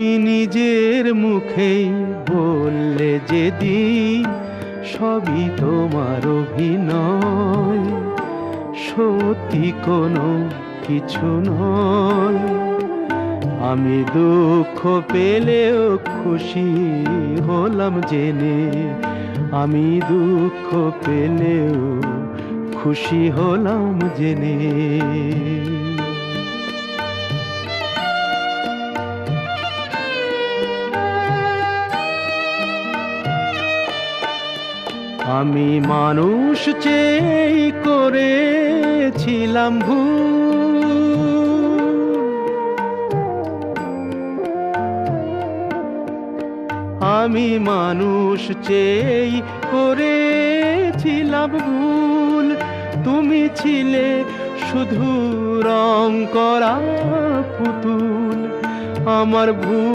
নিজের মুখেই বললে যেদিন সবই তোমার অভিনয়। সত্যি কোনো কিছু নয়। আমি দুঃখ পেলেও খুশি হলাম জেনে। আমি দুঃখ পেলেও খুশি হলাম জেনে। আমি মানুষ চেয়ে করেছিলাম ভুল। আমি মানুষ চেয়ে করেছিলাম ভুল। তুমি ছিলে শুধু রং করা পুতুল। আমার ভুল